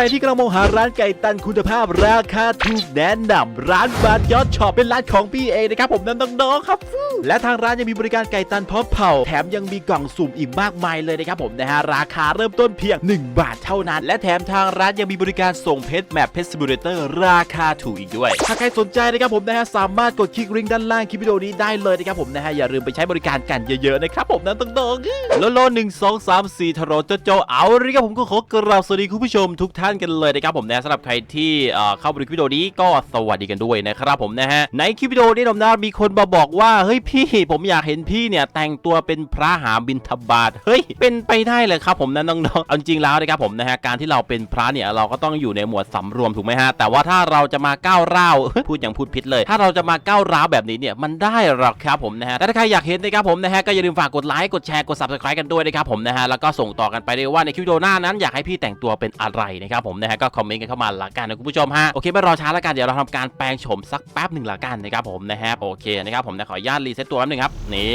รที่กำลังมองหาร้านไก่ตันคุณภาพราคาถูกแนะนำร้านบาร์ยอดช็อปเป็นร้านของพี่เองนะครับผมน้ำน้องๆครับ และทางร้านยังมีบริการไก่ตันพร้อมเผาแถมยังมีกล่องสุ่มอีกมากมายเลยนะครับผมนะฮะราคาเริ่มต้นเพียง 1 บาทเท่านั้น และแถมทางร้านยังมีบริการส่งเพชรแมปเพชรซิมูเลเตอร์ราคาถูกอีกด้วย ถ้าใครสนใจนะครับผมนะฮะสามารถกดคลิกลิงก์ด้านล่างคลิปวิดีโอนี้ได้เลยนะครับผมนะฮะอย่าลืมไปใช้บริการกันเยอะๆนะครับผมน้ำน้องๆโลโลหนึ่งสองสามสี่ทรโจโจเอาเลยครับผมก็ขอกราบสวัสดีคุณผู้ชมทุกท่านกันเลยนะครับผมนะสำหรับใครที่เข้ามาดูคลิปวิดีโอนี้ก็สวัสดีกันด้วยนะครับผมนะฮะในคลิปวิดีโอนี้ผมนะมีคนมาบอกว่าเฮ้ยพี่ผมอยากเห็นพี่เนี่ยแต่งตัวเป็นพระหาบินทบาทเฮ้ยเป็นไปได้เลยครับผมนะน้องๆเอาจริงแล้วนะครับผมนะฮะการที่เราเป็นพระเนี่ยเราก็ต้องอยู่ในหมวดสำรวมถูกไหมฮะแต่ว่าถ้าเราจะมาก้าวร้าวพูดอย่างพูดพิษเลย ถ้าเราจะมาก้าวร้าวแบบนี้เนี่ยมันได้หรอกครับผมนะฮะแต่ถ้าใครอยากเห็นนะครับผมนะฮะก็อย่าลืมฝากกดไลค์กดแชร์กด subscribe กันด้วยนะครับผมนะฮะแล้วก็ส่งต่อกันไปเลยว่าในคลิปวิดีโอหน้านั้นอยากให้พี่แต่งตัวเป็นอะไรนะครับผมนะฮะก็คอมเมนต์กันเข้ามาละกันนะคุณผู้ชมฮะโอเคไม่รอช้าละกันเดี๋ยวเราทำการแปลงโฉมสักแป๊บหนึ่งละกันนะครับผมนะฮะโอเคนะครับผมนะขออนุญาตรีเซ็ตตัวแป๊บหนึงครับนี่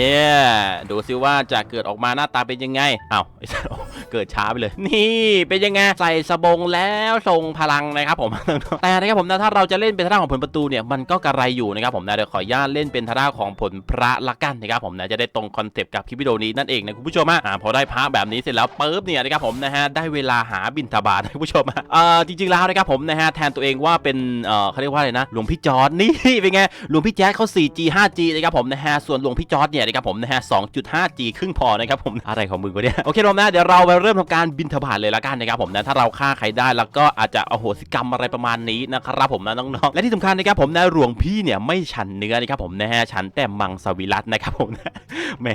ดูซิว่าจะเกิดออกมาหน้าตาเป็นยังไงอ้าว เกิดช้าไปเลย นี่เป็นยังไงใส่สบงแล้วทรงพลังนะครับผมแต่นะครับผมนะถ้าเราจะเล่นเป็นทางด้าของผลประตูเนี่ยมันก็กระไรอยู่นะครับผมนะเดี๋ยวขออนุญาตเล่นเป็นทางด้าของผลพระละกันนะครับผมนะจะได้ตรงคอนเซปต์กับคลิปวิดีโอนี้นั่นเองนะคุณผู้ชมอ่าพอได้พระแบบนี้เสร็จแล้วปุ๊บเนี่ยนะครับผมนะฮะได้เวลาหาบินทบาทนะคุณผู้ชมอ่อจริงๆแล้วนะครับผมนะฮะแทนตัวเองว่าเป็นเออเขาเรียกว่าอะไรนะหลวงพี่จอร์ดนี่เป็นไงหลวงพี่แจ๊ดเขา 4G 5G นะครับผมนะฮะส่วนหลวงพี่จอร์ดเนี่ยนะครับผมนะฮะ 2.5G ครึ่งพอนะครับผมอะไรของมึงวะเนี่ยโอเคผมนะเดี๋ยวเราไปเริ่มทำการบินทบาทเลยละกันนะครับผมนะถ้าเราฆ่าใครได้แล้วก็อาจจะอโหสิกรรมอะไรประมาณนี้นะครับผมนะน้องๆและที่สำคัญนะครับผมนะหลวงพี่เนี่ยไม่ฉันเนื้อนะครับผมนะฮะฉันแต่มังสวิรัตนะครับผมนะแหม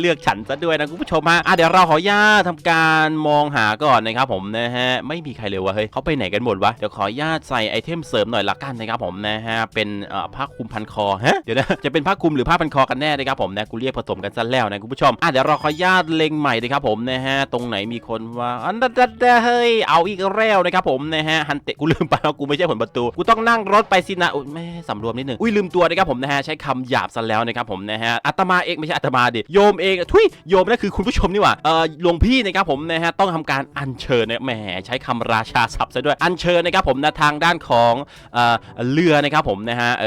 เลือกฉันซะด้วยนะคุณผู้ชมฮะอะเดี๋ยวเราขออนุญาตทำการมองหาก่อนนะครับผมนะฮะไม่มีใครเลยวะเฮ้ยเขาไปไหนกันหมดวะเดี๋ยวขออนุญาตใส่ไอเทมเสริมหน่อยละกันนะครับผมนะฮะเป็นอ่อผ้าคลุมพันคอฮะเดี๋ยวนะจะเป็นผ้าคลุมหรือผ้าพันคอกันแน่นะครับผมนะกูเรียกผสมกันซะแล้วนะคุณผู้ชมอะเดี๋ยวเราขออนุญาตเล็งใหม่นะครับผมนะฮะตรงไหนมีคนว่าอันดัดเฮ้ยเอาอีกแล้วนะครับผมนะฮะฮันเตะกูลืมไปว่ากูไม่ใช่ผลประตูกูต้องนั่งรถไปสินะแม่สำรวมนิดหนึงอุ้ยลืมตัวนะครับผมนะฮะใช้คำหยาบซะแล้วนะครับผมนะฮะอาตมาเองไม่ใช่อาตมาดิโยมเองทุยโยมนั่นคือคุณผู้ชมนี่หว่าเอ่อหลวงพี่นะครับผมนะฮะต้องทำการอัญเชิญนี่ยแหมใช้คำราชาศัพท์ซะด้วยอัญเชิญนะครับผมนะทางด้านของเอ่อเรือนะครับผมนะฮะเอ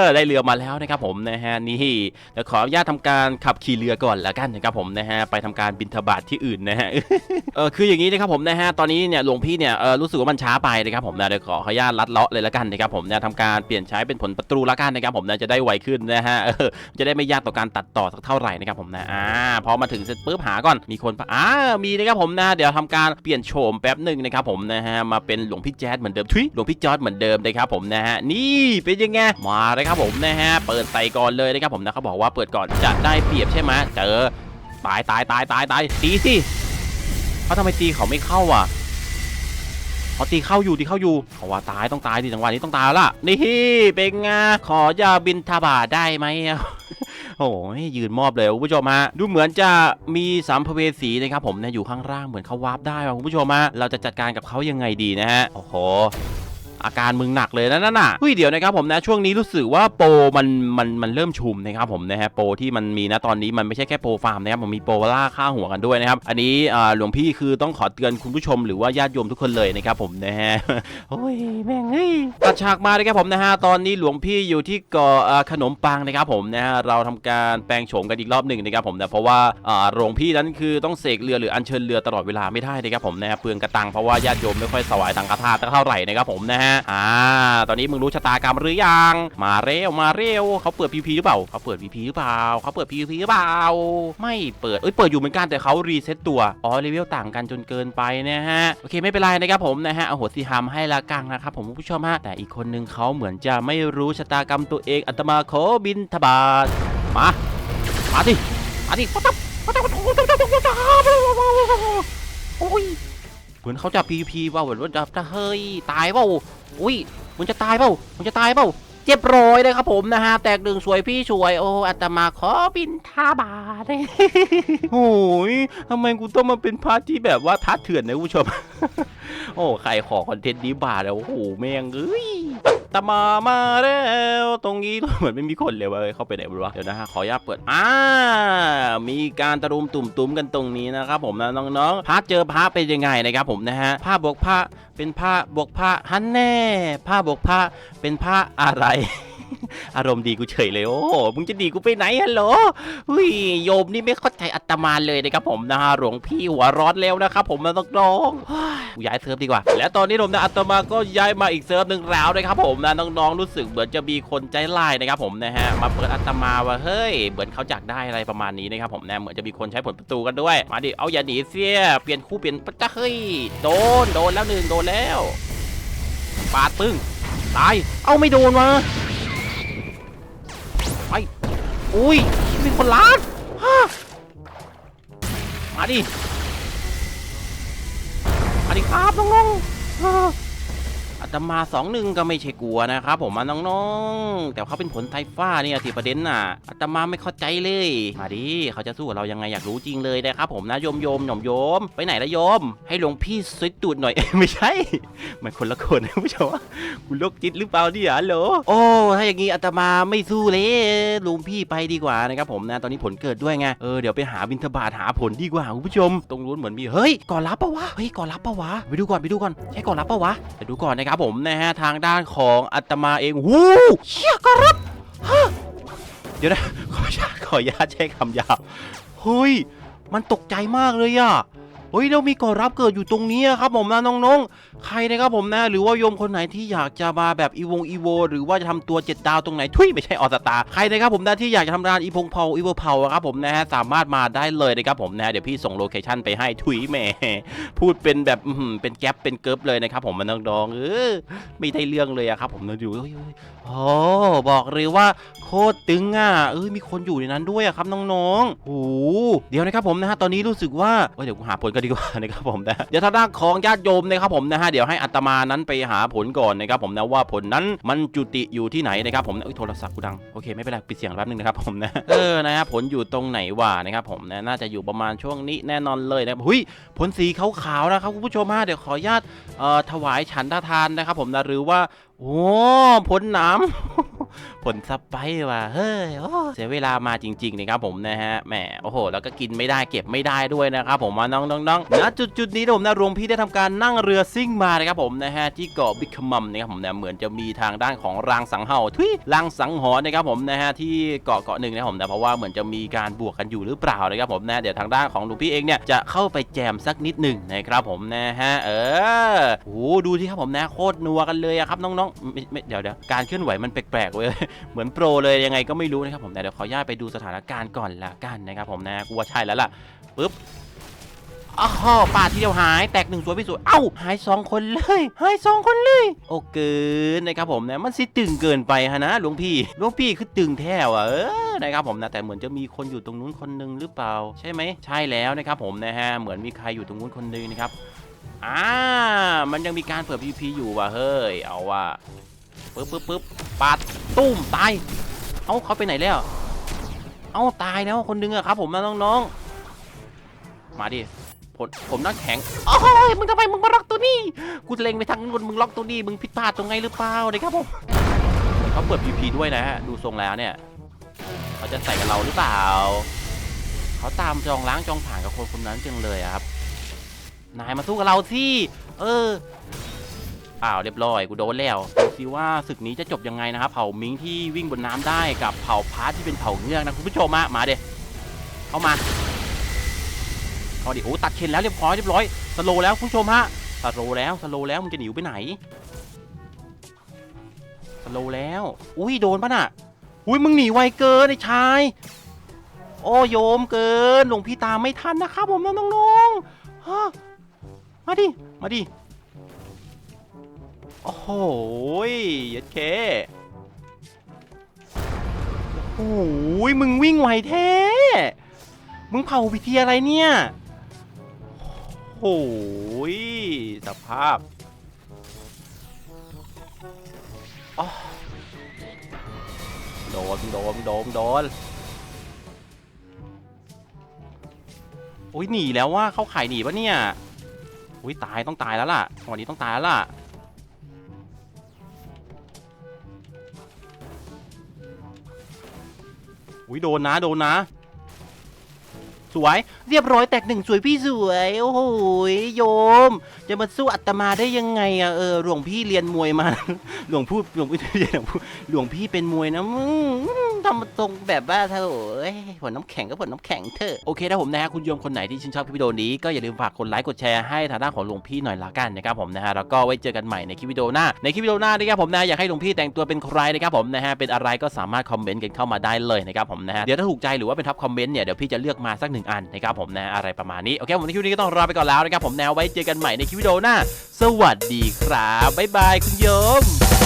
อได้เรือมาแล้วนะครับผมนะฮะนี่เดี๋ยวขออนุญาตทำการขับขี่เรือก่อนละกันนะครับผมนะฮะไปทำการบินทบาทที่อื่นนะฮะเออคืออย่างนี้นะครับผมนะฮะตอนนี้เนี่ยหลวงพี่เนี่ยเออรู้สึกว่ามันช้าไปนะครับผมนะเดี๋ยวขอขออนุญาตลัดเลาะเลยละกันนะครับผมนะทำการเปลี่ยนใช้เป็นผลประตูละกันนะครับผมนะจะได้ไวขึ้นนะฮะจะได้ไม่ยากต่อการตัดต่อสักเท่าไหร่นะครับผมนะอ่าพอมาถึงเสร็จปุ๊บหาก่อนมีคนอ่ามีนะครับผมนะเดี๋ยวทำการเปลี่ยนโฉมแป๊บหนึ่งนะครับผมนะฮะมาเป็นหลวงพี่แจ๊ดเหมือนเดิมทุยหลวงพี่จอร์ดเหมือนเดิมนะครับผมนะฮะนี่เป็นยังไงมาเลยครับผมนะฮะเปิดใส่ก่อนเลยนะครับผมนะเขาบอกว่าเปิดก่อนจะได้เปรียบใช่ไหมเจอตายตายตายตายตายตีสิ เขาทำไมตีเขาไม่เข้าอะเขาตีเข้าอยู่ตีเข้าอยู่เขาว่าตายต้องตายดิจังหวะนี้ต้องตายละนี่เป็นไงขอยาบินทบาทได้ไหมโอ้ยยืนมอบเลยคุณผู้ชมฮะดูเหมือนจะมีสามภเวสีนะครับผมเนะอยู่ข้างล่างเหมือนเขาวาร์ปได้ว่ะคุณผู้ชมฮะเราจะจัดการกับเขายังไงดีนะฮะโอ้โห อาการมึงหนักเลยนะนั่นน่ะเฮ้ยเดี๋ยวนะครับผมนะช่วงนี้รู้สึกว่าโปรมันมันมันเริ่มชุมนะครับผมนะฮะโปรที่มันมีนะตอนนี้มันไม่ใช่แค่โปรฟาร์มนะครับมันมีโปรล่าค่าหัวกันด้วยนะครับอันนี้อ่าหลวงพี่คือต้องขอเตือนคุณผู้ชมหรือว่าญาติโยมทุกคนเลยนะครับผมนะฮะโอ้ยแม่งเฮ้ยตัดฉากมาเลยครับผมนะฮะตอนนี้หลวงพี่อยู่ที่เกาะอ่าขนมปังนะครับผมนะฮะเราทำการแปลงโฉมกันอีกรอบหนึ่งนะครับผมนะเพราะว่าอ่าหลวงพี่นั้นคือต้องเสกเรือหรืออัญเชิญเรือตลอดเวลาไม่ได้นะครับผมนะฮะเปลืองกระตังเพราะว่าญาติโยมไม่ค่อยสวายสังฆทานเท่าไหร่นะครับผมนะฮะอ่า ตอนนี้มึงรู้ชะตากรรมหรือยัง มาเร็ว มาเร็ว เขาเปิดพีพีหรือเปล่า เขาเปิดพีพีหรือเปล่า เขาเปิดพีพีหรือเปล่า ไม่เปิด เอ้ย เปิดอยู่เหมือนกันแต่เขารีเซ็ตตัว อ๋อ เลเวลต่างกันจนเกินไปนะฮะ โอเค ไม่เป็นไรนะครับผมนะฮะ เอาหัวสีหามให้ละกังนะครับผมผู้ชมฮะ แต่อีกคนนึงเขาเหมือนจะไม่รู้ชะตากรรมตัวเอง อัตมาขอบินทบาทมา มาดิ มาดิโอ้ย เหมือนเขาจะพีพีว่าเหมือนว่าจะจะเฮ้ยตายเปล่าอุ้ยมันจะตายเปล่ามันจะตายเปล่าเจ็บร้อยเลยครับผมนะฮะแตกหนึ่งสวยพี่สวยโอ้อัตมาขอบินท่าบาทโอ้ยทำไมกูต้องมาเป็นพาร์ทที่แบบว่าทัดเถื่อนนะผู้ชม โอ้ใครขอคอนเทนต์นี้บาทแล้วโอ้โหแม่งเอ้ย ตมามาแล้วตรงนี้เหมือนไม่มีคนเลยเว้ยเข้าไปไหนไม่รู้วะเดี๋ยวนะฮะขออนุญาตเปิดอ่ามีการตะรุมตุ่มตุมๆกันตรงนี้นะครับผมนะน้องๆพระเจอพระเป็นยังไงนะครับผมนะฮะผ้าบวกผ้าเป็นผ้าบวกผ้าฮันแน่ผ้าบวกผ้าเป็นผ้าอะไรอารมณ์ดีกูเฉยเลยโอ้โหมึงจะดีกูไปไหนฮัลโหลหุ้ยโยมนี่ไม่เข้าใจอัตมาเลยนะครับผมนะฮะหลวงพี่หัวร้อนแล้วนะครับผมนะน้องๆกูย้ายเซิร์ฟดีกว่า และตอนนี้ผมนะอัตมาก็ย้ายมาอีกเซิร์ฟหนึ่งแล้วนะครับผมนะน้องๆรู้สึกเหมือนจะมีคนใจร้ายนะครับผมนะฮะมาเปิดอัตมาว่าเฮ้ยเหมือนเขาจักได้อะไรประมาณนี้นะครับผมนะเหมือนจะมีคนใช้ผลประตูกันด้วยมาดิเอาอย่าหนีเสียเปลี่ยนคู่เปลี่ยนปะจ้าเฮ้ยโดนโดนแล้วหนึ่งโดนแล้วปาดปึ้งตาย เอาไม่โดนวะ อุ้ยมีคนล้านมาดิมาดิครับน้องๆ ตมาสองหนึ่งก็ไม่ใช่กลัวนะครับผมมาน้องๆ แต่เขาเป็นผลไทฟ้าเนี่ยที่ประเด็นน่ะอาตมาไม่เข้าใจเลย มาดิเขาจะสู้กับเรายังไงอยากรู้จริงเลยนะครับผมนะโยมโยมหน่อมโยม ไปไหนละโยม ให้หลวงพี่สวยตูดหน่อย ไม่ใช่มันคนละคนนะผู้ชมคุณโรคจิตหรือเปล่าเนี่ยฮัลโหลโอ้ถ้าอย่างงี้อาตมาไม่สู้เลยหลุงพี่ไปดีกว่านะครับผมนะตอนนี้ผลเกิดด้วยไงเออเดี๋ยวไปหาบินทบาทหาผลดีกว่าคุณผู้ชม ตรงนู้นเหมือนมีเฮ้ยก่อนรับปะวะเฮ้ยก่อนรับปะวะไปดูก่อนไปดูก่อนใช่ก่อนรับปะวะไปดูก่อนนะครับผมนะฮะทางด้านของอาตมาเองวู้เชี่ยกรับฮะเดี๋ยวนะขออนุญาตขออนุญาตใช้คำหยาบเฮ้ยมันตกใจมากเลยอะ เฮ้ยเรามีก่อรับเกิดอยู่ตรงนี้อะครับผมนะน้องๆ ใครนะครับผมนะ หรือว่าโยมคนไหนที่อยากจะมาแบบอีวงอีโว หรือว่าจะทำตัวเจ็ดดาวตรงไหนทุยไม่ใช่ออสตาใครนะครับผมนะที่อยากจะทำร้านอีพงเผาอีโวเผาครับผมนะฮะสามารถมาได้เลยนะครับผมนะเดี๋ยวพี่ส่งโลเคชั่นไปให้ทุยแหมพูดเป็นแบบเป็นแก๊ปเป็นเกิร์ฟเลยนะครับผมมันน้องๆเออไม่ได้เรื่องเลยอะครับผมนะดูเฮ้ยเฮ้ยโอ้บอกเลยว่าโคตรตึงอะเอ้ยมีคนอยู่ในนั้นด้วยอะครับน้องๆโอ้เดี๋ยวนะครับผมนะฮะตอนนี้รู้สึกว่าเอ้ยเดี๋ยวกูหาผลกันดีกว่านะครับผมนะเดี๋ยวทางด้านของญาติโยมนะครับผมนะฮะเดี๋ยวให้อัตมานั้นไปหาผลก่อนนะครับผมนะว่าผลนั้นมันจุติอยู่ที่ไหนนะครับผมนะโทรศัพท์กูดังโอเคไม่เป็นไรปิดเสียงแป๊บนึงนะครับผมนะเออนะฮะผลอยู่ตรงไหนวะนะครับผมนะน่าจะอยู่ประมาณช่วงนี้แน่นอนเลยนะหุยผลสีขาวๆนะครับคุณผู้ชมฮะเดี๋ยวขออนุญาตเอ่อถวายฉันททานนะครับผมนะหรือว่าโอ้ผลหน้ำ ผลสไปว่ะเฮ้ยโอ้เสียเวลามาจริงๆนะครับผมนะฮะแหมโอ้โห แล้วก็กินไม่ได้เก็บไม่ได้ด้วยนะครับผมมาน้องๆๆณจุดจุดนี้นะผมนะรวมพี่ได้ทำการนั่งเรือซิ่งมานะครับผมนะฮะที่เกาะบิคมัมนะครับผมนะเหมือนจะมีทางด้านของรางสังเหาทุยรางสังหรณ์นะครับผมนะฮะที่เกาะเกาะหนึ่งนะครับผมนะเพราะว่าเหมือนจะมีการบวกกันอยู่หรือเปล่านะครับผมนะเดี๋ยวทางด้านของลุงพี่เองเนี่ยจะเข้าไปแจมสักนิดหนึ่งนะครับผมนะฮะเออโอ้โหดูที่ครับผมนะโคตรนัวกันเลยอะครับน้องๆไม่ไม่เดี๋ยวเดี๋ยวการเคลื่อนไหวมันแปลกๆเว้ยเหมือนโปรเลยยังไงก็ไม่รู้นะครับผมแต่เดี๋ยวขออนุญาตไปดูสถานการณ์ก่อนละกันนะครับผมนะกูว่าใช่แล้วล่ะปึ๊บอ้าวปาดทีเดียวหายแตกหนึ่งสวยพี่สวยเอ้าหายสองคนเลยหายสองคนเลย โอ้เกินนะครับผมนะมันสิตึงเกินไปฮะนะหลวงพี่หลวงพี่คือตึงแท้ว่ะเออนะครับผมนะแต่เหมือนจะมีคนอยู่ตรงนู้นคนหนึงหรือเปล่า ใช่ไหมใช่แล้วนะครับผมนะฮะเหมือนมีใครอยู่ตรงนู้นคนหนึงนะครับอ่ามันยังมีการเปิด PVP อยู่ว่ะเฮ้ยเอาว่ะ ปึ๊บปึ๊บปึ๊บปาดตุ้มตาย เอ้าเขาไปไหนแล้ว เอ้าตายแล้วคนนึงอะครับ ผมนะน้องๆ มาดิผมผมนั่งแข็งโอ้ยมึงทำไมมึงมาล็อกตัวนี้ กูเล็งไปทางนู้นมึงล็อกตัวนี้มึงผิดพลาดตรงไงหรือเปล่านะครับผมเขาเปิด PP ด้วยนะฮะดูทรงแล้วเนี่ยเขาจะใส่กับเราหรือเปล่าเขาตามจองล้างจองผ่านกับคนคนนั้นจังเลยครับนายมาสู้กับเราสิเออ อ้าวเรียบร้อยกูโดนแล้วดูสิว่าศึกนี้จะจบยังไงนะครับเผ่ามิงที่วิ่งบนน้ำได้กับเผ่าพาร์ทที่เป็นเผ่าเงือกนะคุณผู้ชมมามาเด็เข้ามาเข้าดิโอ้ตัดเข็นแล้วเรียบร้อยเรียบร้อยสโลแล้วคุณผู้ชมฮะสโลแล้วสโลแล้วมึงจะหนีไปไหนสโลแล้วอุ้ยโดนปะน่ะอุ้ยมึงหนีไวเกินไอ้ชายโอ้โยมเกินหลวงพี่ตามไม่ทันนะครับผมน้องๆฮะมาดิมาดิ โอ้โหยยัดเคโอ้ยมึงวิ่งไวแท้ มึงเผาวิธีอะไรเนี่ย โอ้โยสภาพอ๋อโดนโดนโดนโดนโอ้ยหนีแล้วว่าเขาขายหนีปะเนี่ยโอ้ยตายต้องตายแล้วล่ะวันนี้ต้องตายแล้วล่ะ อุ้ยโดนนะโดนนะ สวยเรียบร้อยแตกหนึ่งสวยพี่สวยโอ้โหโยม จะมาสู้อัตมาได้ยังไงอะเออหลวงพี่เรียนมวยมา หลวงพูดหลวงพี่เรียนหลวงพี่เป็นมวยนะมึง ทำตรงแบบว่าเธอเอ้ยผลน้ำแข็งก็ผลน้ำแข็งเถอะโอเคนะผมนะฮะคุณโยมคนไหนที่ชื่นชอบคลิปวิดีโอนี้ก็อย่าลืมฝากกดไลค์กดแชร์ให้ทางด้านของหลวงพี่หน่อยละกันนะครับผมนะฮะแล้วก็ไว้เจอกันใหม่ในคลิปวิดีโอหน้าในคลิปวิดีโอหน้านะครับผมนะอยากให้หลวงพี่แต่งตัวเป็นใครนะครับผมนะฮะเป็นอะไรก็สามารถคอมเมนต์กันเข้ามาได้เลยนะครับผมนะฮะเดี๋ยวถ้าถูกใจหรือว่าเป็นท็อปคอมเมนต์เนี่ยเดี๋ยวพี่จะเลือกมาสักหนึ่งอันนะครับผมนะอะไรประมาณนี้โอเคผมในคลิปนี้ก็ต้องลาไปก่อนแล้วนะครับผมนะไว้เจอกันใหม่ในคลิปวิดีโอหน้า สวัสดีครับบ๊ายบายคุณโยม